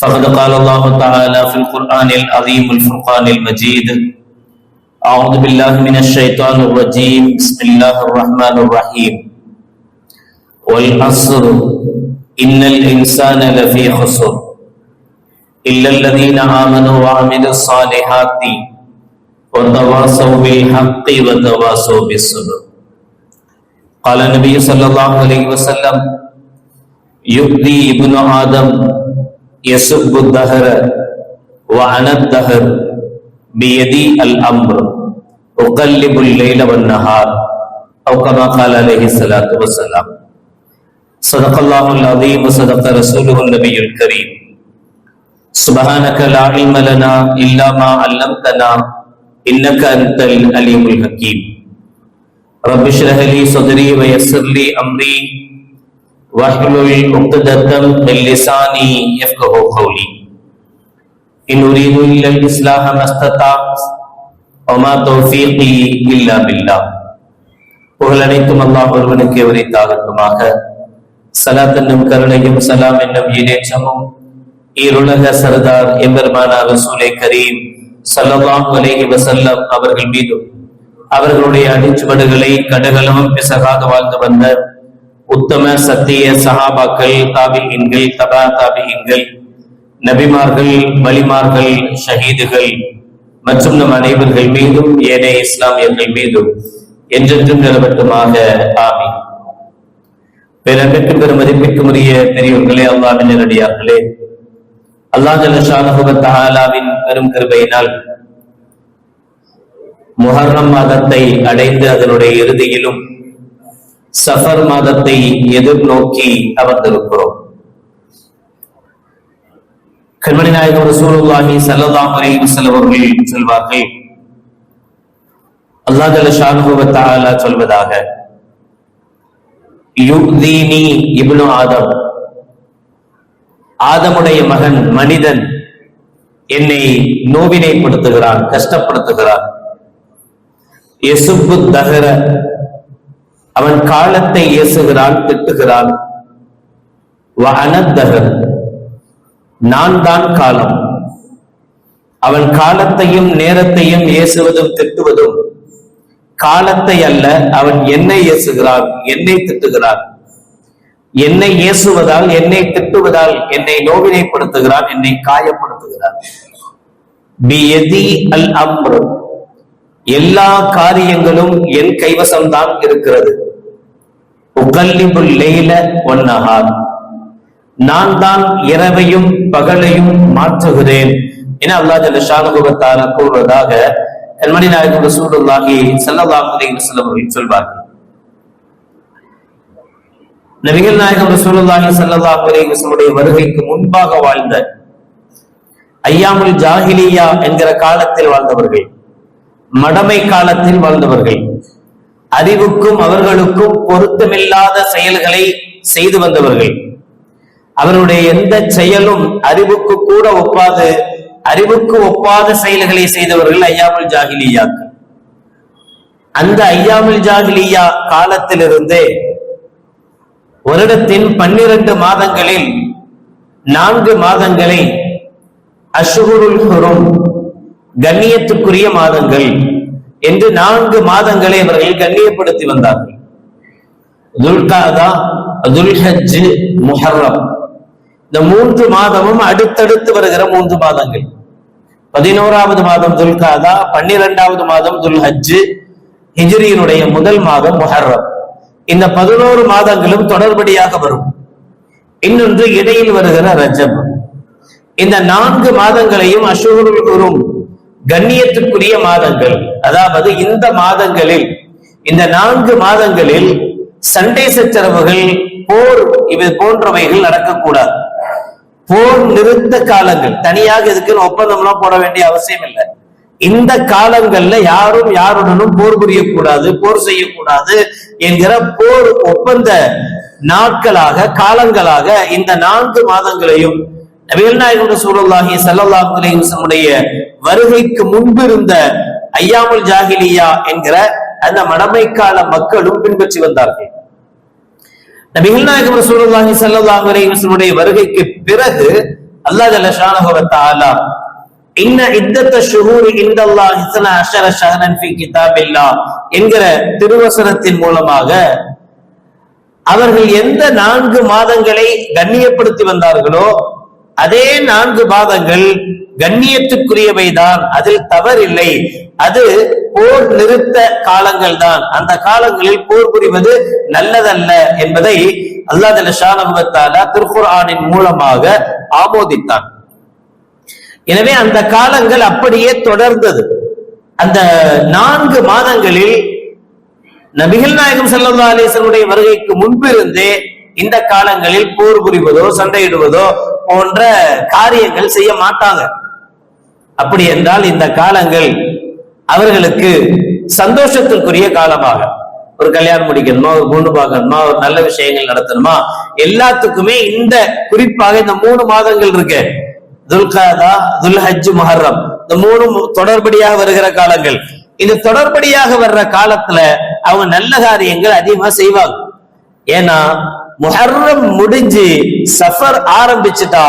فقد قال الله تعالى في القرآن العظيم الفرقان المجيد أعوذ بالله من الشيطان الرجيم بسم الله الرحمن الرحيم والعصر. إن الإنسان لفي خسر. إلا الذين آمنوا وعملوا الصالحات وتواصوا بالحق وتواصوا بالصبر. قال النبي صلى الله عليه وسلم يؤذي ابن آدم يسب الدهر وأنا الدهر بيدي الأمر أقلب الليل والنهار أو كما قال عليه الصلاة والسلام صدق الله العظيم وصدق رسوله النبي الكريم سبحانك لا علم لنا إلا ما علمتنا إنك أنت العليم الحكيم رب اشرح لي صدري ويسر لي أمري واحلل عقدة من لساني يفقه قولي إن أريد إلا الإصلاح ما استطعت وما توفيقي إلا بالله புகழ் அனைத்தும் அல்லாஹ் ஒருவனுக்கு உரித்தாகட்டுமாக சலாத் என்னும் கருணையும் சலாம் என்னும் ஈடேற்றமும் ஈருலக சர்தார் எம்பெருமானா ரசூலை கரீம் ஸல்லல்லாஹு அலைஹி வஸல்லம் அவர்கள் மீதும் அவர்களுடைய அடிச்சுவடுகளை கடகலமும் பிசகாது வாழ்ந்து வந்த உத்தம சத்திய சஹாபாக்கள் தாபியின்கள் தபா தாபியின்கள் நபிமார்கள் வலிமார்கள் ஷஹீதுகள் மற்றும் நம் அனைவர்கள் மீதும் ஏனைய இஸ்லாமியர்கள் மீதும் என்றென்றும் நிலவட்டுமாக ஆமி பிறப்பிற்கு பெரும் மதிப்பிற்கும் உரிய பெரியவர்களே அல்லாவின் நேரடியார்களே அல்லாஹ் பெரும் கிருபையினால் முஹர்ரம் மாதத்தை அடைந்து அதனுடைய இறுதியிலும் சஃபர் மாதத்தை எதிர்நோக்கி அமர்ந்திருக்கிறோம். கண்மணி நாயகம் ரசூலுல்லாஹி ஸல்லல்லாஹு அலைஹி வஸல்லம் அவர்கள் சொல்வார்கள் அல்லாஹ் ஜல்ல ஷானுஹு வ தஆலா சொல்வதாக யுக்தீனி இப்னு ஆதம் ஆதமுடைய மகன் மனிதன் என்னை நோவினைப்படுத்துகிறான் கஷ்டப்படுத்துகிறான். எசுப்பு தகர அவன் காலத்தை ஏசுகிறான் திட்டுகிறான். வஅனத்தகர் நான் தான் காலம். அவன் காலத்தையும் நேரத்தையும் ஏசுவதும் திட்டுவதும் காலத்தை அல்ல அவன் என்னை ஏசுகிறான் என்னை திட்டுகிறான். என்னை ஏசுவதால் என்னை திட்டுவதால் என்னை நோவினைப்படுத்துகிறான் என்னை காயப்படுத்துகிறான். பியதி அல் அம்ரு. எல்லா காரியங்களும் என் கைவசம்தான் இருக்கிறது. உகல்லிபுல் லேல ஒன்னஹார். நான் தான் இரவையும் பகலையும் மாற்றுகிறேன் என அல்லாஹ் ஜல்லஷானுபவத்தால கூறுவதாக கண்மணி நாயகம் ரசூலுல்லாஹி ஸல்லல்லாஹு அலைஹி வஸல்லம் அவர்கள் சொல்வார்கள். நபிகள் நாயகம் ரசூலுல்லாஹி சல்லல்லாஹு அலைஹி வஸல்லுடைய வருகைக்கு முன்பாக வாழ்ந்த ஐயாமுல் ஜாஹிலியா என்கிற காலத்தில் வாழ்ந்தவர்கள் மடமை காலத்தில் வாழ்ந்தவர்கள் அறிவுக்கும் அவர்களுக்கும் பொருத்தமில்லாத செயல்களை செய்து வந்தவர்கள். அவருடைய எந்த செயலும் அறிவுக்கு கூட ஒப்பாது அறிவுக்கு ஒப்பாத செயல்களை செய்தவர்கள் ஐயாமுல் ஜாகிலியா அந்த ஐயாமுல் ஜாகிலியா காலத்திலிருந்தே வருடத்தின் பன்னிரண்டு மாதங்களில் நான்கு மாதங்களை அஷுகுருல் ஹுரும் கண்ணியத்துக்குரிய மாதங்கள் என்று நான்கு மாதங்களை அவர்கள் கண்ணியப்படுத்தி வந்தார்கள். துல்காதா துல்ஹஜ் முஹர்ரம். இந்த மூன்று மாதமும் அடுத்தடுத்து வருகிற மூன்று மாதங்கள். பதினோராவது மாதம் துல்காதா பன்னிரெண்டாவது மாதம் துல்ஹஜ் ஹிஜ்ரியினுடைய முதல் மாதம் முஹர்ரம். இந்த பதினோரு மாதங்களும் தொடர்படியாக வரும். இன்னொன்று இடையில் வருகிற ரஜப். இந்த நான்கு மாதங்களையும் அஷூருல் குரும் கண்ணியத்துக்குரிய மாதங்கள். அதாவது இந்த மாதங்களில் இந்த நான்கு மாதங்களில் சண்டை சச்சரவுகள் போர் இவை போன்றவைகள் நடக்கக்கூடாது. போர் நிறுத்த காலங்கள். தனியாக இதுக்குன்னு ஒப்பந்தம்லாம் போட வேண்டிய அவசியம் இல்லை. இந்த காலங்கள்ல யாரும் யாருடனும் போர் புரியக்கூடாது போர் செய்யக்கூடாது என்கிற போர் ஒப்பந்த நாட்களாக காலங்களாக இந்த நான்கு மாதங்களையும் நபிகள் நாயகம் சூழலாகி சல்லல்லாஹு வருகைக்கு முன்பு இருந்த ஐயாமுல் ஜாஹிலியா என்கிற அந்த மடமைக்கால மக்களும் பின்பற்றி வந்தார்கள். நபிகள் நாயகம் ரசூலுல்லாஹி ஸல்லல்லாஹு அலைஹி வருகைக்கு பிறகு அல்லாஹ் ஜல்ல ஷானஹு வ தஆலா இன்ன இத்தத்த ஷுஹூரி இந்தல்லாஹ் இஸ்னா அஷர ஷஹரன் ஃபி கிதாபில்லாஹ் என்கிற திருவசனத்தின் மூலமாக அவர்கள் எந்த நான்கு மாதங்களை கண்ணியப்படுத்தி வந்தார்களோ அதே நான்கு மாதங்கள் கண்ணியத்துக்குரியவைதான். அதில் தவறில்லை. அது போர் நிறுத்த காலங்கள் தான் அந்த காலங்களில் போர் புரிவது நல்லதல்ல என்பதை அல்லாஹ் ஷானபத்தாலா திருக்குர்ஆனின் மூலமாக ஆமோதித்தான். எனவே அந்த காலங்கள் அப்படியே தொடர்ந்தது. அந்த நான்கு மாதங்களில் நபிகள் நாயகம் சல்லா அலிசனுடைய வருகைக்கு முன்பிருந்தே இந்த காலங்களில் போர் புரிவதோ சண்டையிடுவதோ போன்ற காரியங்கள் செய்ய மாட்டாங்க. அப்படி என்றால் இந்த காலங்கள் அவர்களுக்கு சந்தோஷத்திற்குரிய காலமாக. ஒரு கல்யாணம் முடிக்கணுமா ஒரு பொண்ணு பார்க்கணுமா ஒரு நல்ல விஷயங்கள் நடத்தணுமா எல்லாத்துக்குமே இந்த குறிப்பாக இந்த மூணு மாதங்கள் இருக்கு. துல்காதா துல்ஹஜ் முஹர்ரம். இந்த மூணு தொடர்படியாக வருகிற காலங்கள். இந்த தொடர்படியாக வர்ற காலத்துல அவங்க நல்ல காரியங்கள் அதிகமா செய்வாங்க. ஏன்னா முஹர்ரம் முடிஞ்சு சஃபர் ஆரம்பிச்சுட்டா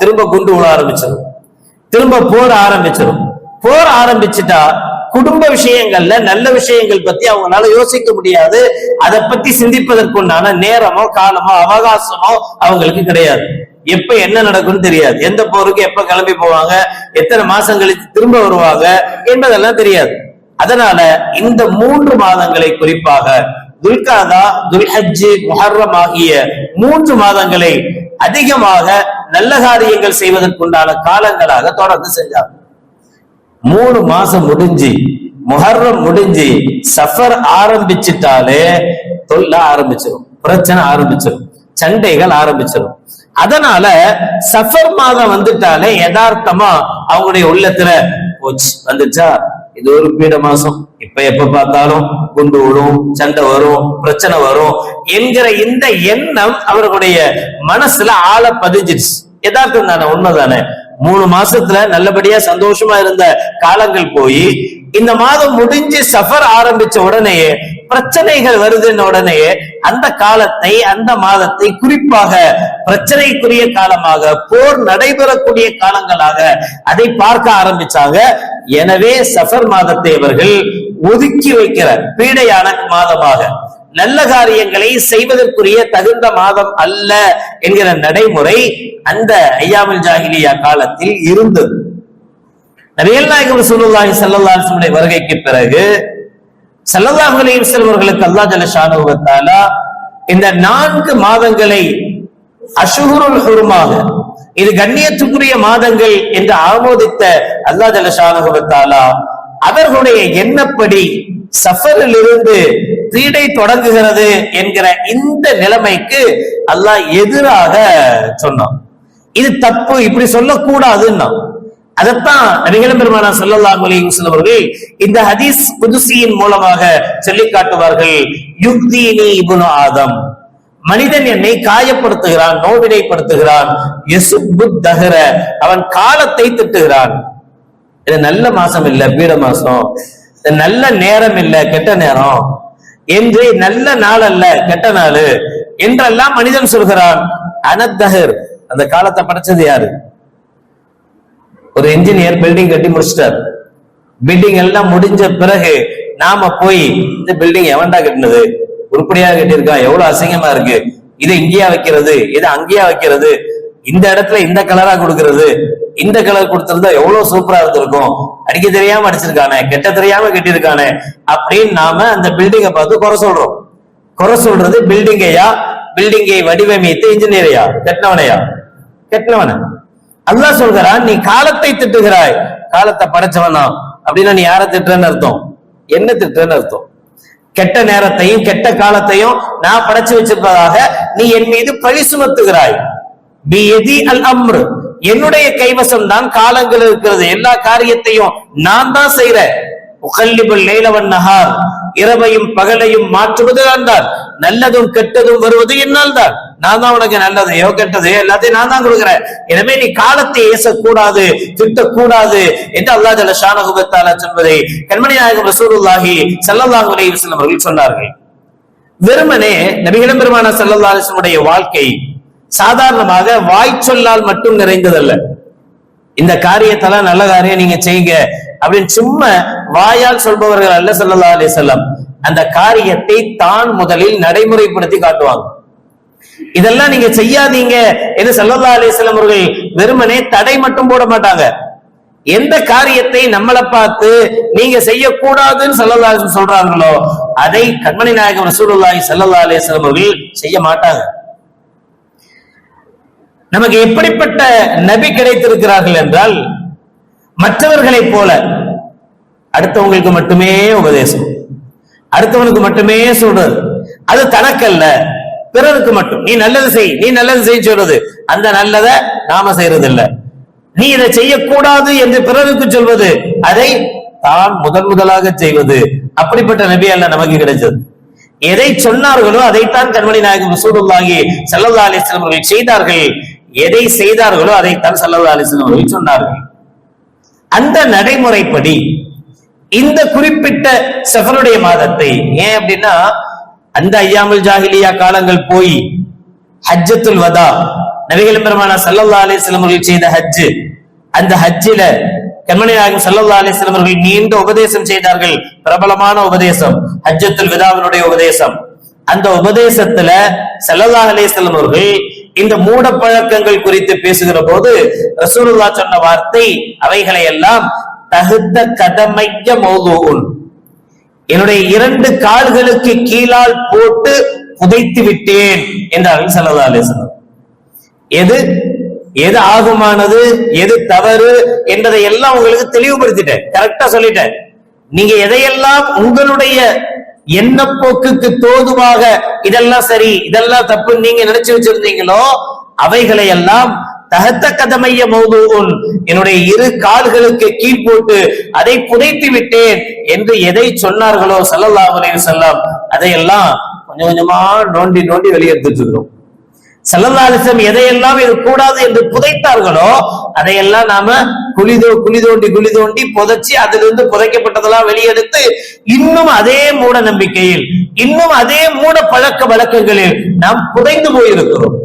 திரும்ப குண்டு விழ ஆரம்பிச்சிடும் திரும்ப போர் ஆரம்பிச்சிடும் போர் ஆரம்பிச்சுட்டா குடும்ப விஷயங்கள்ல நல்ல விஷயங்கள் பத்தி அவங்களால யோசிக்க முடியாது. அதை பத்தி சிந்திப்பதற்குண்டான நேரமோ காலமோ அவகாசமோ அவங்களுக்கு கிடையாது. எப்ப என்ன நடக்கும்னு தெரியாது. எந்த போருக்கு எப்ப கிளம்பி போவாங்க எத்தனை மாசம் கழிச்சு திரும்ப வருவாங்க என்பதெல்லாம் தெரியாது. அதனால இந்த மூன்று மாதங்களை குறிப்பாக துல்காதா துல்ஹஜ் முஹர்ரம் ஆகிய மூன்று மாதங்களை அதிகமாக நல்ல காரியங்கள் செய்வதற்குண்டான காலங்களாக தொடர்ந்து செஞ்சார். மூணு மாசம் முடிஞ்சு முஹர்ரம் முடிஞ்சு சஃபர் ஆரம்பிச்சிட்டாலே தொல்ல ஆரம்பிச்சிடும் பிரச்சனை ஆரம்பிச்சிடும் சண்டைகள் ஆரம்பிச்சிடும் அதனால சஃபர் மாதம் வந்துட்டாலே யதார்த்தமா அவங்களுடைய உள்ளத்துல போச்சு வந்துச்சா? இது ஒரு பீட மாசம். இப்ப எப்ப பார்த்தாலும் குண்டு விடும் சண்டை வரும் பிரச்சனை வரும் என்கிற இந்த எண்ணம் அவர்களுடைய மனசுல ஆழ பதிஞ்சிருச்சு. எதார்த்தம் தானே உண்மைதானே? மூணு மாசத்துல நல்லபடியா சந்தோஷமா இருந்த காலங்கள் போய் இந்த மாதம் முடிஞ்சு சஃபர் ஆரம்பிச்ச உடனேயே பிரச்சனைகள் வருதுன்ன உடனே அந்த காலத்தை அந்த மாதத்தை குறிப்பாக பிரச்சனைக்குரிய காலமாக போர் நடைபெறக்கூடிய காலங்களாக அதை பார்க்க ஆரம்பிச்சாங்க. எனவே சஃபர் மாதத்தை அவர்கள் ஒதுக்கி வைக்கிற பீடையான மாதமாக. நல்ல காரியங்களை செய்வதற்குரிய தகுந்த மாதம் அல்ல என்கிற நடைமுறை அந்த ஐயாமல் ஜாகிலியா காலத்தில் இருந்தது. நபிகள் நாயகம் சுல்லாஹி சல்லாஹுடைய வருகைக்கு பிறகு சல்லல்லாஹு அலைஹி செல்வர்களுக்கு அல்லா ஜலஷானுவத்தாலா இந்த நான்கு மாதங்களை அஷுகுருல் ஹுருமாக இது கண்ணியத்துக்குரிய மாதங்கள் என்று ஆமோதித்த அல்லா ஜலஷானுவத்தாலா அவர்களுடைய எண்ணப்படி சஃபரில் இருந்து பீடை தொடங்குகிறது என்கிற இந்த நிலைமைக்கு அல்லாஹ் எதிராக சொன்னான். இது தப்பு இப்படி சொல்லக்கூடாதுன்னா அதைத்தான் நபிகளும் பெருமானா சொல்லலாம் அவர்கள் இந்த ஹதீஸ் புதுசியின் மூலமாக சொல்லி காட்டுவார்கள். யுக்தீனி இபுனு ஆதம். மனிதன் என்னை காயப்படுத்துகிறான் நோவினைப்படுத்துகிறான் தகர அவன் காலத்தை திட்டுகிறான். இது நல்ல மாசம் இல்ல பீட மாசம். நல்ல நேரம் இல்ல கெட்ட நேரம். என்று நல்ல நாள் அல்ல கெட்ட நாள். என்றெல்லாம் மனிதன் சொல்கிறான். அனத்தகர் அந்த காலத்தை படைச்சது யாரு? ஒரு இன்ஜினியர் பில்டிங் கட்டி முடிச்சிட்டார். பில்டிங் எல்லாம் முடிஞ்ச பிறகு நாம போய் இந்த பில்டிங் எவன்டா கட்டினது? உருப்படியா கட்டியிருக்கான். எவ்வளவு அசிங்கமா இருக்கு. இதை இங்கேயா வைக்கிறது? இதை அங்கேயா வைக்கிறது? இந்த இடத்துல இந்த கலரா கொடுக்கறது? இந்த கலர் கொடுத்திருந்தா எவ்வளவு சூப்பரா இருந்திருக்கும்? அடிக்க தெரியாம அடிச்சிருக்கானே கெட்ட தெரியாம கட்டியிருக்கானே அப்படின்னு நாம அந்த பில்டிங்கை பார்த்து குறை சொல்றோம். குறை சொல்றது பில்டிங்கையா பில்டிங்கை வடிவமைத்து இன்ஜினியரையா கெட்டவனையா? கெட்டவன? அல்லாஹ் சொல்கிறான் நீ காலத்தை திட்டுகிறாய். காலத்தை படைச்சவனா? அப்படின்னா நீ யாரை திட்டுறன்னு அர்த்தம்? என்ன திட்டுறன்னு அர்த்தம்? கெட்ட நேரத்தையும் கெட்ட காலத்தையும் நான் படைச்சு வச்சிருப்பதாக நீ என் மீது பழி சுமத்துகிறாய். பியதி அல் அம்ரு. என்னுடைய கைவசம் தான் காலங்கள் இருக்கிறது. எல்லா காரியத்தையும் நான் தான் செய்யறேன் உகல்லிபுல் லேலவன் நகார் இரவையும் பகலையும் மாற்றுவது நான் தான். நல்லதும் கெட்டதும் வருவது என்னால் தான். நான் தான் உனக்கு நல்லதையோ கெட்டதையோ எல்லாத்தையும் நான் தான் கொடுக்குறேன். எனவே நீ காலத்தை ஏசக்கூடாது திட்டக்கூடாது என்று அல்லா ஜல ஷானகுபத்தாலா சொல்வதை கண்மணி நாயகம் ரசூருல்லாஹி ஸல்லல்லாஹு அலைஹி வஸல்லம் அவர்கள் சொன்னார்கள். வெறுமனே நபிகளும் பெருமான ஸல்லல்லாஹு வாழ்க்கை சாதாரணமாக வாய் சொல்லால் மட்டும் நிறைந்ததல்ல. இந்த காரியத்தெல்லாம் நல்ல காரியம் நீங்க செய்யுங்க அப்படின்னு சும்மா வாயால் சொல்பவர்கள் அல்ல ஸல்லல்லாஹு அலி செல்லம் அந்த காரியத்தை தான் முதலில் நடைமுறைப்படுத்தி காட்டுவாங்க. இதெல்லாம் நீங்க செய்யாதீங்க என்று ஸல்லல்லாஹு அலிஸ்லாம் அவர்கள் வெறுமனே தடை மட்டும் போட மாட்டாங்க. எந்த காரியத்தை நம்மளை பார்த்து நீங்க செய்யக்கூடாதுன்னு ஸல்லல்லாஹு சொல்றாங்களோ அதை கண்மணி நாயகம் ரசூலுல்லாஹி ஸல்லல்லாஹு அலிஸ்லாம் அவர்கள் செய்ய மாட்டாங்க. நமக்கு எப்படிப்பட்ட நபி கிடைத்திருக்கிறார்கள் என்றால் மற்றவர்களைப் போல அடுத்தவங்களுக்கு மட்டுமே உபதேசம் அடுத்தவனுக்கு மட்டுமே சொல்றது. அது தனக்கல்ல. பிறருக்கு மட்டும். நீ நல்லது செய் நீ நல்லது செய் சொல்றது. அந்த நல்லதை நாம செய்யறது இல்ல நீ இதை செய்யக்கூடாது என்று பிறருக்கு சொல்வது அதை தான் முதன் முதலாக செய்வது. அப்படிப்பட்ட நபி அல்ல நமக்கு கிடைச்சது எதை சொன்னார்களோ அதைத்தான் கண்மணி நாயகம் ரசூலுல்லாஹி ஸல்லல்லாஹு அலிஸ்லாம் அவர்கள் செய்தார்கள். எதை செய்தார்களோ அதைத்தான் ஸல்லல்லாஹு அலிஸ்லாம் அவர்கள் சொன்னார்கள். அந்த நடைமுறைப்படி இந்த குறிப்பிட்ட சஃபருடைய மாதத்தை ஏன் அப்படின்னா அந்த ஐயாமுல் ஜாகிலியா காலங்கள் போய் ஹஜ்ஜத்துல் வதா நபிகள் பெருமான ஸல்லல்லாஹு அலிஸ்லம் அவர்கள் செய்த ஹஜ் அந்த ஹஜ்ஜில கண்மணி நாயகம் ஸல்லல்லாஹு அவர்கள் நீண்ட உபதேசம் செய்தார்கள். பிரபலமான உபதேசம் ஹஜ்ஜத்துல் விதாவினுடைய உபதேசம். அந்த உபதேசத்துல ஸல்லல்லாஹு அலிஸ்லம் அவர்கள் இந்த மூட பழக்கங்கள் குறித்து பேசுகிற போது ரசூலுல்லா சொன்ன வார்த்தை அவைகளை எல்லாம் தகுத்த கடமைக்க மௌதூன் என்னுடைய இரண்டு கால்களுக்கு கீழால் போட்டு புதைத்து விட்டேன் என்றார்கள் ஸல்லல்லாஹு அலைஹி எது? எது ஆகுமானது? எது தவறு என்பதை எல்லாம் உங்களுக்கு தெளிவுபடுத்திட்டேன். கரெக்டா சொல்லிட்டேன். நீங்க எதையெல்லாம் உங்களுடைய எண்ணப்போக்குக்கு தோதுவாக இதெல்லாம் சரி இதெல்லாம் தப்பு நீங்க நினைச்சு வச்சிருந்தீங்களோ அவைகளை எல்லாம் தகத்த கதமைய மௌதூன் என்னுடைய இரு கால்களுக்கு கீழ் போட்டு அதை புதைத்து விட்டேன் என்று எதை சொன்னார்களோ ஸல்லல்லாஹு அலைஹி வஸல்லம் அதையெல்லாம் கொஞ்சம் கொஞ்சமா நோண்டி நோண்டி வெளியெடுத்துட்டு இருக்கிறோம் செல்லல்லாலிசம் எதையெல்லாம் இது கூடாது என்று புதைத்தார்களோ அதையெல்லாம் நாம குளிதோ குழி தோண்டி குழி தோண்டி புதைச்சி அதிலிருந்து புதைக்கப்பட்டதெல்லாம் வெளியெடுத்து இன்னும் அதே மூட நம்பிக்கையில் இன்னும் அதே மூட பழக்க வழக்கங்களில் நாம் புதைந்து போயிருக்கிறோம்.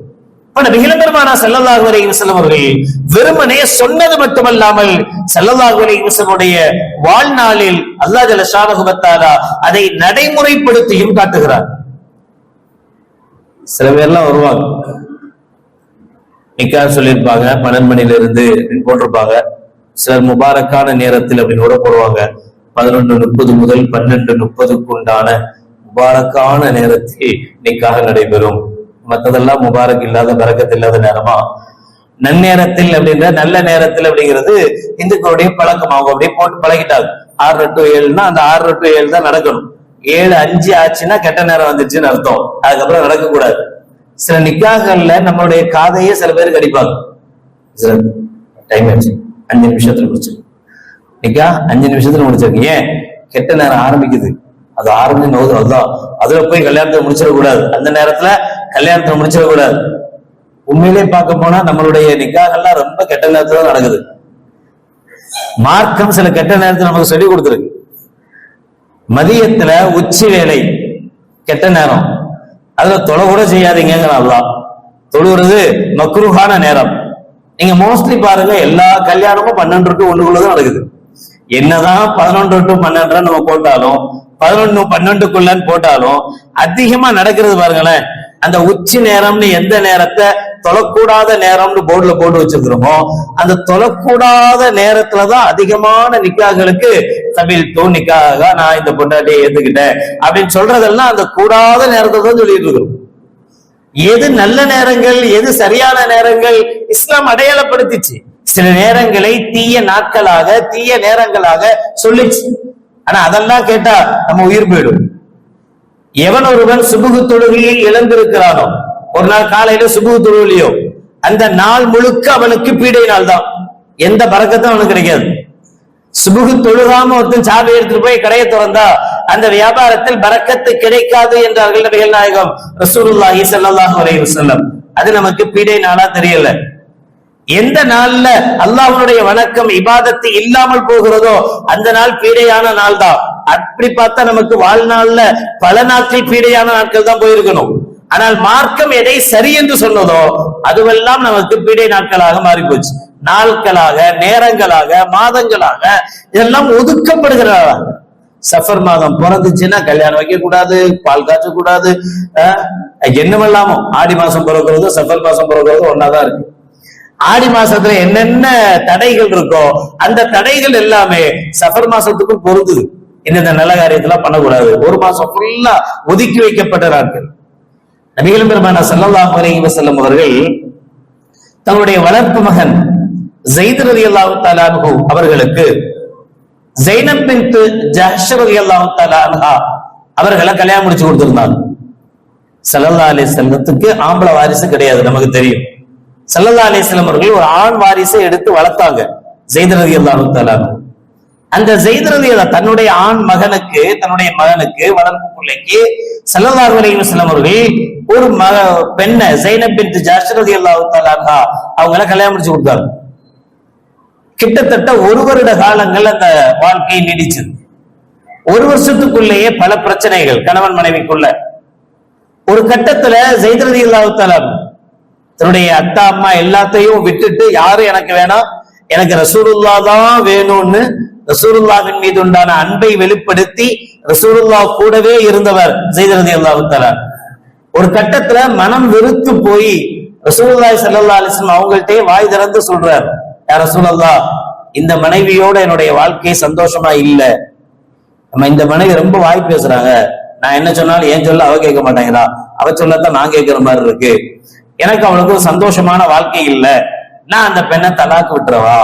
ஆனா நபிகள் பெருமானா ஸல்லல்லாஹு அலைஹி வஸல்லம் அவர்கள் வெறுமனே சொன்னது மட்டுமல்லாமல் செல்லல்லாஹு அலைஹி வஸல்லுடைய வாழ்நாளில் அல்லாஹ் ஜல்ல ஷானஹு வத்தாலா அதை நடைமுறைப்படுத்தியும் காட்டுகிறார். சில பேர்லாம் வருவாங்க. நிக்கா சொல்லியிருப்பாங்க பன்னெண்டு மணில இருந்து போட்டிருப்பாங்க. சிலர் முபாரக்கான நேரத்தில் அப்படின்னு கூட போடுவாங்க. பதினொன்று முப்பது முதல் பன்னெண்டு முப்பதுக்கு உண்டான முபாரக்கான நேரத்தில் நிக்காக நடைபெறும். மற்றதெல்லாம் முபாரக் இல்லாத பறக்கத்து இல்லாத நேரமா? நன்னேரத்தில் அப்படின்ற நல்ல நேரத்தில் அப்படிங்கிறது இந்துக்களுடைய பழக்கம். அவங்க அப்படியே போட்டு பழகிட்டாங்க. ஆறு டு ஏழுனா அந்த ஆறு டு ஏழு தான் நடக்கணும். ஏழு அஞ்சு ஆச்சுன்னா கெட்ட நேரம் வந்துச்சுன்னு அர்த்தம். அதுக்கப்புறம் நடக்கக்கூடாது. சில நிக்காகல்ல நம்மளுடைய காதையே சில பேர் கடிப்பாங்க டைம் ஆச்சு. அஞ்சு நிமிஷத்துல முடிச்சிருக்கு. நிக்கா அஞ்சு நிமிஷத்துல முடிச்சிருக்கீங்க ஏன்? கெட்ட நேரம் ஆரம்பிக்குது. அது ஆரம்பி நோது தான் அதுல போய் கல்யாணத்தை முடிச்சிடக்கூடாது அந்த நேரத்துல கல்யாணத்தை முடிச்சிடக்கூடாது உண்மையிலே பார்க்க போனா நம்மளுடைய நிக்காகெல்லாம் ரொம்ப கெட்ட நேரத்துல தான் நடக்குது. மார்க்கம் சில கெட்ட நேரத்தை நமக்கு சொல்லி கொடுத்துருக்கு. மதியத்துல உச்சி வேலை கெட்ட நேரம். அதுல தொலை கூட செய்யாதீங்கிற அல்லாஹ். தொழுகிறது மக்ருஹான நேரம். நீங்க மோஸ்ட்லி பாருங்க எல்லா கல்யாணமும் பன்னெண்டு டு ஒண்ணுக்குள்ளதான் நடக்குது. என்னதான் பதினொன்று டு பன்னெண்டு நம்ம போட்டாலும் பதினொன்னு பன்னெண்டுக்குள்ளன்னு போட்டாலும் அதிகமா நடக்கிறது பாருங்களேன். அந்த உச்சி நேரம்னு எந்த நேரத்தை தொழக்கூடாத நேரம்னு போர்டுல போட்டு வச்சிருக்கிறோமோ அந்த தொழக்கூடாத நேரத்துலதான் அதிகமான நிக்காகளுக்கு தமிழ் தூ நிக்காக நான் இந்த பொண்டாட்டியை ஏத்துக்கிட்டேன். அப்படின்னு சொல்றதெல்லாம் அந்த கூடாத நேரத்தை தான் சொல்லிட்டு இருக்கிறோம். எது நல்ல நேரங்கள் எது சரியான நேரங்கள் இஸ்லாம் அடையாளப்படுத்திச்சு. சில நேரங்களை தீய நாட்களாக தீய நேரங்களாக சொல்லிச்சு. ஆனா அதெல்லாம் கேட்டா நம்ம உயிர் போயிடும். எவன் ஒருவன் சுபுகு தொழுகையை இழந்திருக்கிறானோ ஒரு நாள் காலையில சுபுகு தொழுகையோ அந்த நாள் முழுக்க அவனுக்கு பீடை நாள் தான் எந்த பறக்கத்தும் அவனுக்கு கிடைக்காது. சுபுகு தொழுகாம ஒருத்தன் சாவி எடுத்துட்டு போய் கடையை திறந்தா அந்த வியாபாரத்தில் பறக்கத்து கிடைக்காது என்றார்கள் நபிகள் நாயகம் ரசூலுல்லாஹி ஸல்லல்லாஹு அலைஹி வஸல்லம். அது நமக்கு பீடை நாளா தெரியல. எந்த நாள்ல அல்லாஹனுடைய வணக்கம் இபாதத்து இல்லாமல் போகிறதோ அந்த நாள் பீடையான நாள் தான் அப்படி பார்த்தா நமக்கு வாழ்நாள்ல பல நாட்கள் பீடையான நாட்கள் தான் போயிருக்கணும். ஆனால் மார்க்கம் எதை சரி என்று சொன்னதோ அதுவெல்லாம் நமக்கு பீடை நாட்களாக மாறி போச்சு நாட்களாக நேரங்களாக மாதங்களாக இதெல்லாம் ஒதுக்கப்படுகிறார்கள் சஃபர் மாதம். பிறந்துச்சுன்னா கல்யாணம் வைக்க கூடாது பால் காய்ச்ச கூடாது அஹ், என்னவெல்லாமோ ஆடி மாசம் பிறக்கிறதோ சஃபர் மாசம் பிறக்கிறதோ ஒன்னாதான் இருக்கு. ஆடி மாசத்துல என்னென்ன தடைகள் இருக்கோ அந்த தடைகள் எல்லாமே சஃபர் மாசத்துக்கும் பொருந்துது இந்த நல்ல காரியத்தெல்லாம் பண்ணக்கூடாது. ஒரு மாசம் ஃபுல்லா ஒதுக்கி வைக்கப்பட்ட நாட்கள். நபிகளும் பெருமான ஸல்லல்லாஹு அலைஹி செல்லும் அவர்கள் தன்னுடைய வளர்ப்பு மகன் ஜெயித் ரலியல்லாஹு அல்லாஹு அன்ஹு அவர்களுக்கு ஜைனப் பின்த் ஜஹ்ஷ் ரலியல்லாஹு அல்லாஹு அவர்களை கல்யாணம் முடிச்சு கொடுத்திருந்தாங்க. ஸல்லல்லாஹு அலி செல்லத்துக்கு ஆம்பளை வாரிசு கிடையாது நமக்கு தெரியும். ஸல்லல்லாஹு அலைஹி அவர்கள் ஒரு ஆண் வாரிசை எடுத்து வளர்த்தாங்க. ஜெயதரதி அல்லாஹு தஆலா அந்த ஜெய்தரதி தன்னுடைய ஆண் மகனுக்கு தன்னுடைய மகனுக்கு வளர்ப்பு பிள்ளைக்கு ஸல்லல்லாஹு அலைஹி அவர்கள் ஒரு மக பெண்ணை ஜைனப் பின் ஜாஷரதி அல்லாஹு தஆலா அவங்கள கல்யாணம் முடிச்சு கொடுத்தாங்க. கிட்டத்தட்ட ஒரு வருட காலங்கள் அந்த வாழ்க்கை நீடிச்சது ஒரு வருஷத்துக்குள்ளேயே பல பிரச்சனைகள் கணவன் மனைவிக்குள்ள. ஒரு கட்டத்துல ஜெயித்ரதி இல்லாவுத்தாலும் தன்னுடைய அத்தா அம்மா எல்லாத்தையும் விட்டுட்டு யாரு எனக்கு வேணாம் எனக்கு ரசூலுல்லா தான் வேணும்னு ரசூலுல்லாவின் மீது உண்டான அன்பை வெளிப்படுத்தி ரசூலுல்லா கூடவே இருந்தவர் ஜெய்தரதி அல்லாவுத்தாலான் ஒரு கட்டத்துல மனம் வெறுத்து போய் ரசூலுல்லாஹி சல்லா அலிஸ்லம் அவங்கள்ட்டே வாய் திறந்து சொல்றார் யார் ரசூலல்லா இந்த மனைவியோட என்னுடைய வாழ்க்கை சந்தோஷமா இல்ல? நம்ம இந்த மனைவி ரொம்ப வாய் பேசுறாங்க. நான் என்ன சொன்னாலும் ஏன் சொல்ல அவ கேட்க மாட்டேங்கிறா? அவ சொல்லத்தான் நான் கேட்கிற மாதிரி இருக்கு. எனக்கு அவளுக்கு ஒரு சந்தோஷமான வாழ்க்கை இல்லை. நான் அந்த பெண்ணை தலாக்கு விட்டுறவா?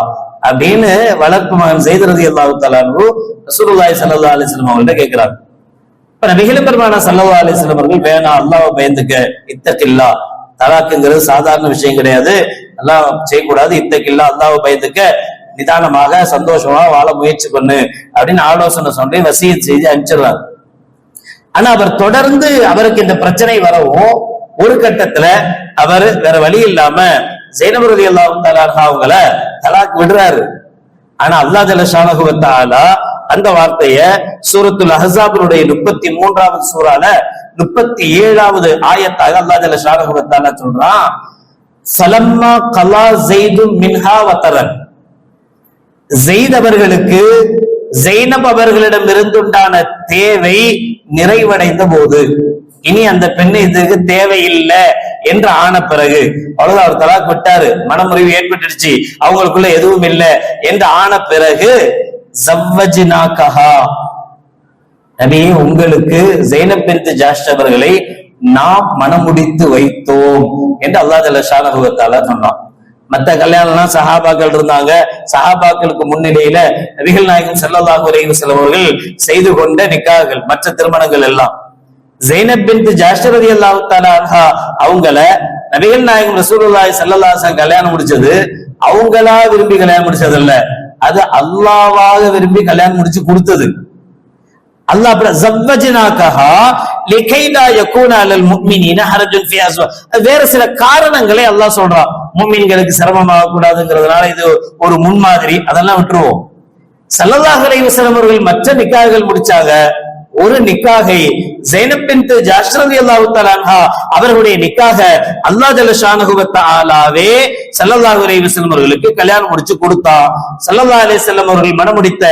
அப்படின்னு வளர்ப்பு மகன் செய்தரதி அல்லாஹு தலானு ரசூலுல்லாஹி சல்லா அலிஸ்லம் வஸல்லம் அவங்கள்ட்ட கேட்கிறாங்க இப்ப நபிகள் பெருமான சல்லா அலிஸ்லம் அவர்கள் வேணாம் அல்லாஹ் பயந்துக்க. இத்தக்கில்லா தலாக்குங்கிறது சாதாரண விஷயம் கிடையாது. நல்லா செய்யக்கூடாது. இத்தக்கில்லா அல்லாவை பயந்துக்க. நிதானமாக சந்தோஷமா வாழ முயற்சி பண்ணு. அப்படின்னு ஆலோசனை சொல்லி வசியம் செய்து அனுப்பிச்சிடுறாங்க ஆனா அவர் தொடர்ந்து அவருக்கு இந்த பிரச்சனை வரவும் ஒரு கட்டத்துல அவர் வேற வழி இல்லாம ஜெயினபுரதி அல்லாஹ் அவங்கள தலாக் விடுறாரு. ஆனா அல்லா ஜலஷானகுவத்தாலா அந்த வார்த்தைய சூரத்துல் அஹசாபினுடைய முப்பத்தி மூன்றாவது சூறால முப்பத்தி ஏழாவது ஆயத்தாக அல்லா ஜலஷானகுவத்தாலா சொல்றான். சலம்மா கலா ஜெய்து மின்ஹா வத்தரன். ஜெயித் அவர்களுக்கு ஜெய்னப் அவர்களிடம் இருந்துண்டான தேவை நிறைவடைந்த போது. இனி அந்த பெண்ணு இதுக்கு தேவையில்லை என்று ஆன பிறகு அவ்வளவுதான் அவர் தலாக் விட்டாரு. மனமுறிவு ஏற்பட்டுடுச்சு. அவங்களுக்குள்ள எதுவும் இல்லை என்று ஆன பிறகு ஜவ்வஜினாகஹா நபியே உங்களுக்கு ஜெய்னப் பெருத்து ஜாஷ் அவர்களை நாம் மனமுடித்து வைத்தோம் என்று அல்லாஹ் ஜல்ல ஷானகுவத்தால சொன்னான். மத்த கல்யாணம்லாம் சஹாபாக்கள் இருந்தாங்க. சஹாபாக்களுக்கு முன்னிலையில நபிகள் நாயகம் செல்லல்லாஹு அலைஹி வஸல்லம் செய்து கொண்ட நிக்காகள் மற்ற திருமணங்கள் எல்லாம். ஜெய்னப் பின்த் ஜாஷ் அவங்கள நபிகள் நாயகம் ரசூலுல்லாஹி ஸல்லல்லாஹு கல்யாணம் முடிச்சது. அவங்களா விரும்பி கல்யாணம் முடிச்சது இல்ல அது அல்லாவாக விரும்பி கல்யாணம் முடிச்சு கொடுத்தது. அல்லாஹ் அப்புறம் ஜவ்வஜனாகஹா லிகைலா யகூன அலல் முஃமினீன ஹரஜுன் ஃபி வேற சில காரணங்களை அல்லாஹ் சொல்றான். முஃமின்களுக்கு சிரமமாக கூடாதுங்கிறதுனால இது ஒரு முன்மாதிரி. அதெல்லாம் விட்டுருவோம். ஸல்லல்லாஹு அலைஹி வஸல்லம் அவர்கள் மற்ற நிக்காய்கள் முடிச்சாங்க. ஒரு நிக்காகை. ஜெயனப்பின் பின்த் அல்லாஹு தலான்ஹா அவர்களுடைய நிக்காக அல்லா ஜல ஷானகுவத்த ஆலாவே சல்லல்லாஹு அலைஹி வஸல்லம் அவர்களுக்கு கல்யாணம் முடிச்சு கொடுத்தா. சல்லல்லாஹு அலைஹி வஸல்லம் அவர்கள் மணமுடித்த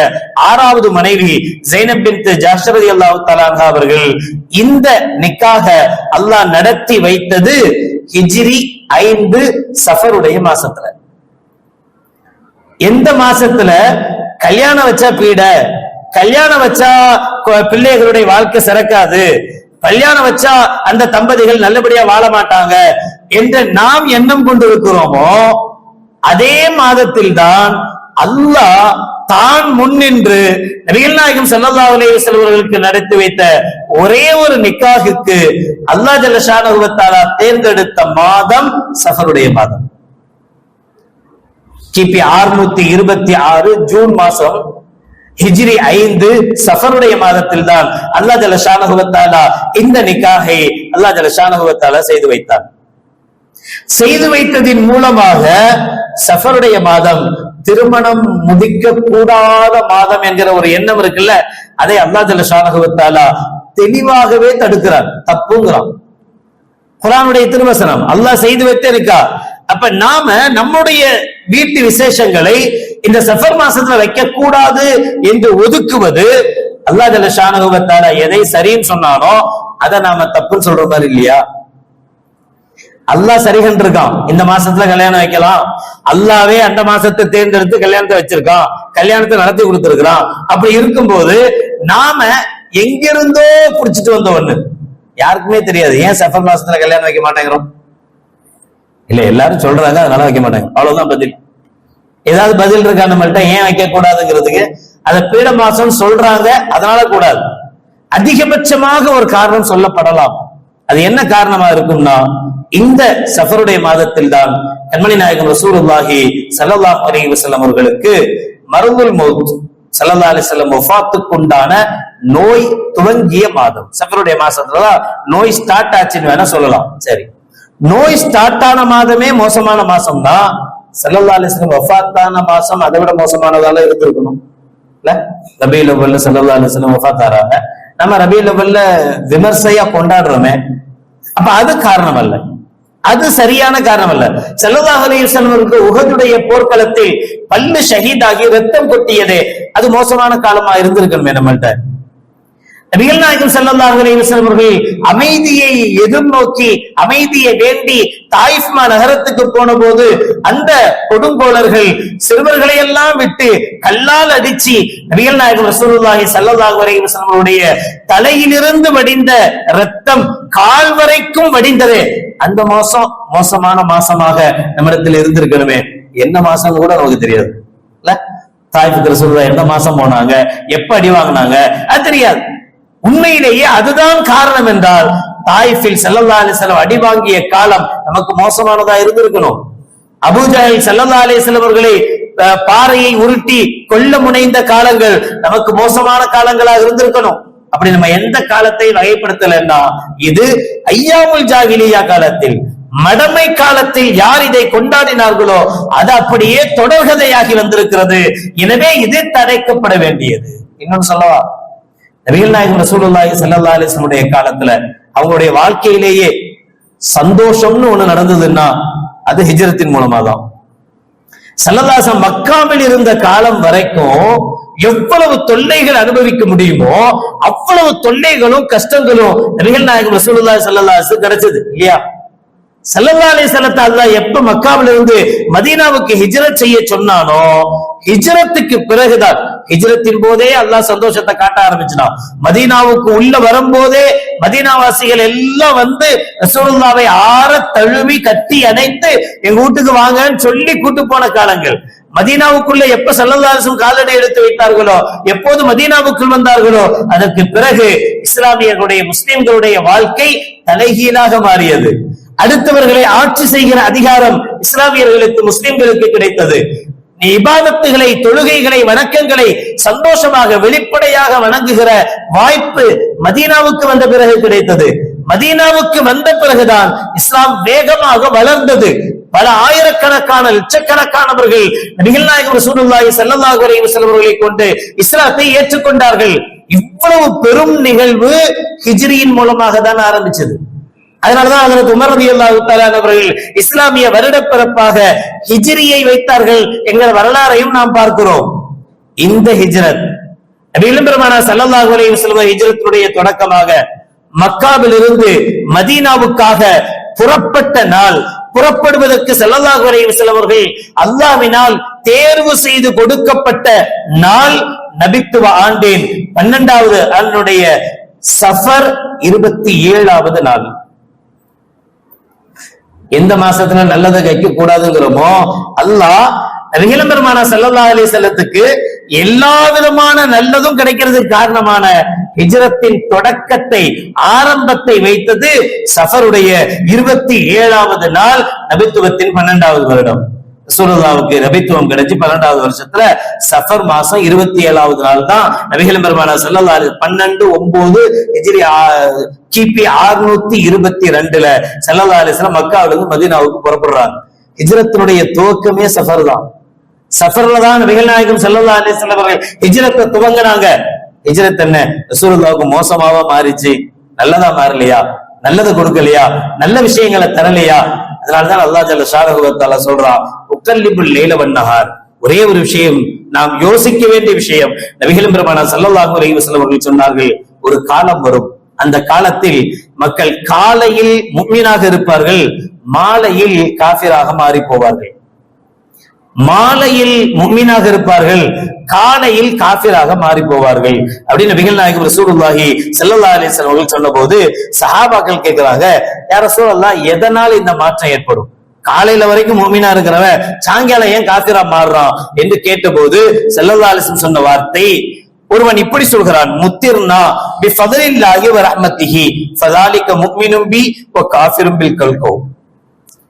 ஆறாவது மனைவி ஜெயனப்பின் பின்த் அல்லாஹு தலான்ஹா அவர்கள் இந்த நிக்காக அல்லாஹ் நடத்தி வைத்தது ஹிஜ்ரி ஐந்து சஃபருடைய மாசத்துல. எந்த மாசத்துல? கல்யாணம் வச்சா பீட. கல்யாணம் வச்சா பிள்ளைகளுடைய வாழ்க்கை சிறக்காது. கல்யாணம் வச்சா அந்த தம்பதிகள் நல்லபடியா வாழ மாட்டாங்க என்று நாம் எண்ணம் கொண்டிருக்கிறோமோ அதே மாதத்தில் தான் அல்லாஹ் தான் முன்னின்று நபிகள் நாயகம் ஸல்லல்லாஹு அலைஹி நடத்தி வைத்த ஒரே ஒரு நிக்காகுக்கு அல்லாஹ் ஜல்லஷானஹு தேர்ந்தெடுத்த மாதம் சஃபருடைய மாதம். கிபி 626 இருபத்தி ஆறு ஜூன் மாசம் ஹிஜ்ரி ஐந்து சஃபருடைய மாதத்தில் தான் அல்லாஹ் ஜல ஷானகுவத்தாலா இந்த நிக்காகை அல்லாஹ் ஜல ஷானகுவத்தாலா செய்து வைத்தார் செய்து வைத்ததின் மூலமாக சஃபருடைய மாதம் திருமணம் முடிக்க கூடாத மாதம் என்கிற ஒரு எண்ணம் இருக்குல்ல அதை அல்லாஹ் ஜல ஷானகுவத்தாலா தெளிவாகவே தடுக்கிறார் தப்புங்கிறான். குரானுடைய திருவசனம் அல்லாஹ் செய்து வைத்தே இருக்கா அப்ப நாம நம்முடைய வீட்டு விசேஷங்களை இந்த சஃபர் மாசத்துல வைக்க கூடாது என்று ஒதுக்குவது அல்லாஹ் ஜல ஷானகுவத்தால எதை சரின்னு சொன்னானோ அதை நாம தப்புன்னு சொல்ற மாதிரி இல்லையா? அல்லாஹ் சரிகன் இருக்கான் இந்த மாசத்துல கல்யாணம் வைக்கலாம். அல்லாவே அந்த மாசத்தை தேர்ந்தெடுத்து கல்யாணத்தை வச்சிருக்கான். கல்யாணத்தை நடத்தி கொடுத்திருக்கிறான். அப்படி இருக்கும்போது நாம எங்கிருந்தோ புடிச்சிட்டு வந்த ஒண்ணு. யாருக்குமே தெரியாது. ஏன் சஃபர் மாசத்துல கல்யாணம் வைக்க மாட்டேங்கிறோம்? இல்ல எல்லாரும் சொல்றாங்க அதனால வைக்க மாட்டாங்க. அவ்வளவுதான் பதில். ஏதாவது பதில் இருக்கா நம்மள்ட்ட? ஏன் வைக்க கூடாதுங்கிறதுக்கு அதை பீட மாசம் சொல்றாங்க அதனால கூடாது. அதிகபட்சமாக ஒரு காரணம் சொல்லப்படலாம். அது என்ன காரணமா இருக்கும்னா இந்த சஃபருடைய மாதத்தில் தான் கண்மணி நாயகம் ரசூலுல்லாஹி ஸல்லல்லாஹு அலி வஸல்லம் அவர்களுக்கு மருந்துல் மௌத் சல்லா அலைஹி வஸல்லம் உண்டான நோய் துவங்கிய மாதம். சஃபருடைய மாசத்துலதான் நோய் ஸ்டார்ட் ஆச்சுன்னு வேணா சொல்லலாம். சரி. நோய் ஸ்டார்ட் ஆன மாதமே மோசமான மாசம் தான் ஸல்லல்லாஹு அலைஹி வஃபாத்தான மாசம் அதை விட மோசமானதால இருந்திருக்கணும் இல்ல? ரபியுல் அவ்வல்ல ஸல்லல்லாஹு அலைஹி நம்ம ரபி அவ்வல்ல விமர்சையா கொண்டாடுறோமே. அப்ப அது காரணம் அல்ல அது சரியான காரணம் அல்ல ஸல்லல்லாஹு அலைஹி உகதுடைய போர்க்களத்தில் பல்லு ஷஹீதாகி ரத்தம் கொட்டியதே. அது மோசமான காலமா இருந்திருக்கணுமே நம்மள்கிட்ட நபிகள் நாயகம் ஸல்லல்லாஹு அவர்கள் அமைதியை எதிர்நோக்கி அமைதியை வேண்டி தாயிஃப்மா நகரத்துக்கு போன போது அந்த கொடுங்கோலர்கள் சிறுவர்களை எல்லாம் விட்டு கல்லால் அடிச்சு நபிகள் நாயகம் ரசூலுல்லாஹி ஸல்லல்லாஹு அலைஹி வஸல்லம் தலையிலிருந்து வடிந்த ரத்தம் கால் வரைக்கும் வடிந்தது. அந்த மாசம் மோசமான மாசமாக நம்மிடத்தில் இருந்திருக்கணுமே. என்ன மாசம் கூட நமக்கு தெரியாது. இல்ல? தாய்ப்பு ரசூலுல்லாஹ் எந்த மாசம் போனாங்க? எப்ப அடி வாங்கினாங்க? அது தெரியாது. உண்மையிலேயே அதுதான் காரணம் என்றால் தாய்ஃபில் செல்லல்லா அலிசலம் அடிவாங்கிய அடி வாங்கிய காலம் நமக்கு மோசமானதா இருந்திருக்கணும். அபூஜஹல் செல்லல்லா அலிசலம் அவர்களை பாறையை உருட்டி கொல்ல முனைந்த காலங்கள் நமக்கு மோசமான காலங்களா இருந்திருக்கணும். அப்படி நம்ம எந்த காலத்தை வகைப்படுத்தலைன்னா இது ஐயாமுல் ஜாகிலியா காலத்தில். மடமை காலத்தில் யார் இதை கொண்டாடினார்களோ அது அப்படியே தொடர்கதையாகி வந்திருக்கிறது. எனவே இது தடைக்கப்பட வேண்டியது. இன்னொன்னு சொல்லவா? நபிகள் நாயகம் ரசூலுல்லாஹி சல்லா அலிஸ்லமுடைய காலத்துல அவங்களுடைய வாழ்க்கையிலேயே சந்தோஷம்னு ஒண்ணு நடந்ததுன்னா அது ஹிஜ்ரத்தின் மூலமா தான் சல்லல்லாசம் மக்காவில் இருந்த காலம் வரைக்கும் எவ்வளவு தொல்லைகள் அனுபவிக்க முடியுமோ அவ்வளவு தொல்லைகளும் கஷ்டங்களும் நபிகள் நாயகம் ரசூலுல்லா சல்லல்லாசு கிடைச்சது இல்லையா? சல்லல்லா அலைஹி வஸல்லத்தை அல்லாஹ் எப்ப மக்காவில இருந்து மதீனாவுக்கு ஹிஜ்ரத் செய்ய சொன்னானோ ஹிஜரத்துக்கு பிறகுதான். ஹிஜரத்தின் போதே அல்லாஹ் சந்தோஷத்தை காட்ட ஆரம்பிச்சினான் மதீனாவுக்கு உள்ள வரும்போதே மதீனாவாசிகள் எல்லாம் வந்து ரசூலுல்லாவை ஆற தழுவி கட்டி அணைத்து எங்க வீட்டுக்கு வாங்கன்னு சொல்லி கூட்டு போன காலங்கள். மதீனாவுக்குள்ள எப்ப சல்லல்லாஹும் காலடி எடுத்து வைத்தார்களோ எப்போது மதீனாவுக்குள் வந்தார்களோ அதற்கு பிறகு இஸ்லாமியர்களுடைய முஸ்லிம்களுடைய வாழ்க்கை தலைகீழாக மாறியது. அடுத்தவர்களை ஆட்சி செய்கிற அதிகாரம் இஸ்லாமியர்களுக்கு முஸ்லிம்களுக்கு கிடைத்தது. நீ இபாதத்துகளை தொழுகைகளை வணக்கங்களை சந்தோஷமாக வெளிப்படையாக வணங்குகிற வாய்ப்பு மதீனாவுக்கு வந்த பிறகு கிடைத்தது. மதீனாவுக்கு வந்த பிறகுதான் இஸ்லாம் வேகமாக வளர்ந்தது. பல ஆயிரக்கணக்கான லட்சக்கணக்கானவர்கள் நபிகள் நாயகம் ரசூலுல்லாஹி ஸல்லல்லாஹு அலைஹி கொண்டு இஸ்லாத்தை ஏற்றுக்கொண்டார்கள். இவ்வளவு பெரும் நிகழ்வு ஹிஜ்ரியின் மூலமாக தான் ஆரம்பிச்சது. அதனாலதான் அதற்கு உமர் ரலியல்லாஹு தஆலா அவர்கள் இஸ்லாமிய வருடப்பிறப்பாக ஹிஜிரியை வைத்தார்கள் எங்கள் வரலாறையும் நாம் பார்க்கிறோம். இந்த ஹிஜ்ரத் விளம்பரமான சல்லல்லாஹு ஸல்லல்லாஹு அலைஹி வஸல்லம் ஹிஜ்ரத்துடைய தொடக்கமாக மக்காவிலிருந்து மதீனாவுக்காக புறப்பட்ட நாள் புறப்படுவதற்கு செல்லல்லாஹு அலைஹி வஸல்லம் அல்லாவினால் தேர்வு செய்து கொடுக்கப்பட்ட நாள் நபித்துவ ஆண்டின் பன்னெண்டாவது அதனுடைய சஃபர் இருபத்தி ஏழாவது நாள். எந்த மாசத்துல நல்லதை கைக்க கூடாதுங்கிறோமோ அல்லாஹ் நபிகள் பெருமானா ஸல்லல்லாஹு அலைஹி எல்லா விதமான நல்லதும் கிடைக்கிறதுக்கு காரணமான ஹிஜ்ரத்தின் தொடக்கத்தை ஆரம்பத்தை வைத்தது சஃபருடைய இருபத்தி ஏழாவது நாள் நபித்துவத்தின் பன்னெண்டாவது வருடம். ரசூலுல்லாவுக்கு நபித்துவம் கிடைச்சு பன்னெண்டாவது வருஷத்துல சஃபர் மாசம் இருபத்தி ஏழாவது நாள் தான் நபிகள் பெருமானா ஸல்லல்லாஹு பன்னெண்டு ஒன்பது ஹிஜ்ரி கிபி அறுநூத்தி இருபத்தி ரெண்டுல ஸல்லல்லாஹு அலைஹி மக்காவில இருந்து மதீனாவுக்கு புறப்படுறாங்க. ஹிஜ்ரத்தினுடைய துவக்கமே சஃபர் தான். சஃபர்ல தான் நபிகள் நாயகம் செல்லல்லா அலைஹி வஸல்லம் அவர்கள் ஹிஜ்ரத்தை துவங்கினாங்க. ஹிஜ்ரத் என்ன? ரசூலுல்லாவுக்கு மோசமாவா மாறிச்சு. நல்லதா மாறலையா? நல்லதை கொடுக்கலையா? நல்ல விஷயங்களை தரலையா? அதனாலதான் அல்லா ஜல்ல ஷாரகுவத்தால சொல்றான் உக்கல்லிபுல் லேல வண்ணஹார் ஒரே ஒரு விஷயம் நாம் யோசிக்க வேண்டிய விஷயம். நபிகளும் பெருமானா சல்லல்லாஹு அலைஹி அவர்கள் சொன்னார்கள் ஒரு காலம் வரும். அந்த காலத்தில் மக்கள் காலையில் மும்மீனாக இருப்பார்கள் மாலையில் காஃபிராக மாறி போவார்கள். மாலையில் மும்மினாக இருப்பார்கள் காலையில் காபிராக மாறி போவார்கள் அப்படின்னு நபிகள் நாயகம் ரசூலுல்லாஹி ஸல்லல்லாஹு அலி வஸல்லம் சொன்ன போது சஹாபாக்கள் கேட்கிறாங்க யார சூழல்லா எதனால் இந்த மாற்றம் ஏற்படும்? காலையில வரைக்கும் முக்மீனா இருக்கிறவன் சாயங்காலம் ஏன் காஃபிரா மாறுறான்? என்று கேட்டபோது செல்லல்லா அலைஹி சொன்ன வார்த்தை ஒருவன் இப்படி சொல்கிறான் முத்திர்னா பி ஃபதலில்லாஹி வ ரஹ்மத்திஹி ஃபதாலிக முக்மினும் பி வ காஃபிரும் பில் கல்கோ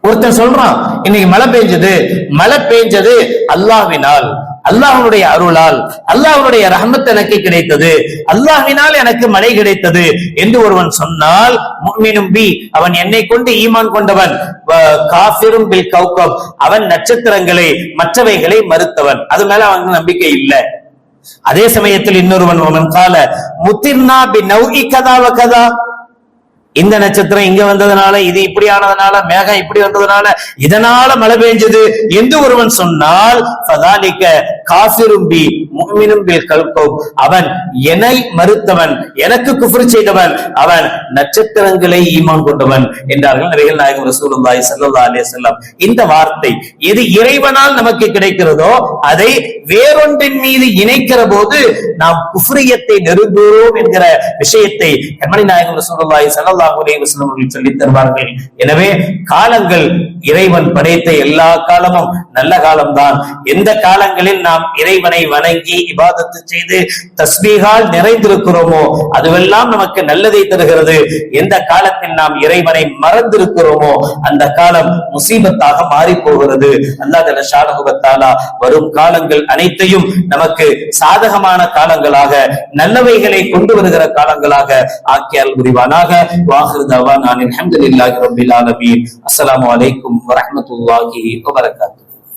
ஒருத்தன் சொல்றான் இன்னைக்கு மழை பெஞ்சது மழை பெஞ்சது அல்லாவினால் அல்லாஹனுடைய அருளால் அல்லாஹனுடைய ரஹமத் எனக்கு கிடைத்தது அல்லாஹினால் எனக்கு மழை கிடைத்தது. என்று ஒருவன் சொன்னால் முஃமினும் பி. அவன் என்னை கொண்டு ஈமான் கொண்டவன் வ- காஃபிரும் பில் கௌகம் அவன் நட்சத்திரங்களை மற்றவைகளை மறுத்தவன். அது மேல அவனுக்கு நம்பிக்கை இல்லை. அதே சமயத்தில் இன்னொருவன் அவன் கால முத்திர்னா பி நௌஇ கதாவ கதா. இந்த நட்சத்திரம் இங்க வந்ததுனால இது இப்படி ஆனதுனால மேகம் இப்படி வந்ததுனால இதனால மழை பெஞ்சது என்று ஒருவன் சொன்னால் ஃபதாலிக்க காஃபிரும் பி அவன் என்னை மறுத்தவன் எனக்கு குஃபர் செய்தவன் அவன் நட்சத்திரங்களை ஈமான் கொண்டவன் என்றார்கள் நபிகள் நாயகம் ரசூலுல்லாஹி ஸல்லல்லாஹு அலைஹி வஸல்லம். இந்த வார்த்தை எது இறைவனால் நமக்கு கிடைக்கிறதோ அதை வேறொன்றின் மீது இணைக்கிற போது நாம் குஃபரியத்தை நெருங்குகிறோம் என்கிற விஷயத்தை கண்மணி நாயகம் ரசூலுல்லாஹி ஸல்லல்லாஹு அலைஹி வஸல்லம் அவர்கள் சொல்லித் தருவார்கள். எனவே காலங்கள் இறைவன் படைத்த எல்லா காலமும் நல்ல காலம்தான். எந்த காலங்களில் நாம் இறைவனை வணங்கி இபாதத்து செய்து தஸ்மீகால் நிறைந்திருக்கிறோமோ அதுவெல்லாம் நமக்கு நல்லதை தருகிறது. எந்த காலத்தில் நாம் இறைவனை மறந்திருக்கிறோமோ அந்த காலம் முசீபத்தாக மாறி போகிறது அல்லாஹ் ஜல்ல வரும் காலங்கள் அனைத்தையும் நமக்கு சாதகமான காலங்களாக நல்லவைகளை கொண்டு வருகிற காலங்களாக ஆக்கியால் புரிவானாக وآخر دعوانا الحمد لله رب العالمين. السلام عليكم ورحمة الله وبركاته.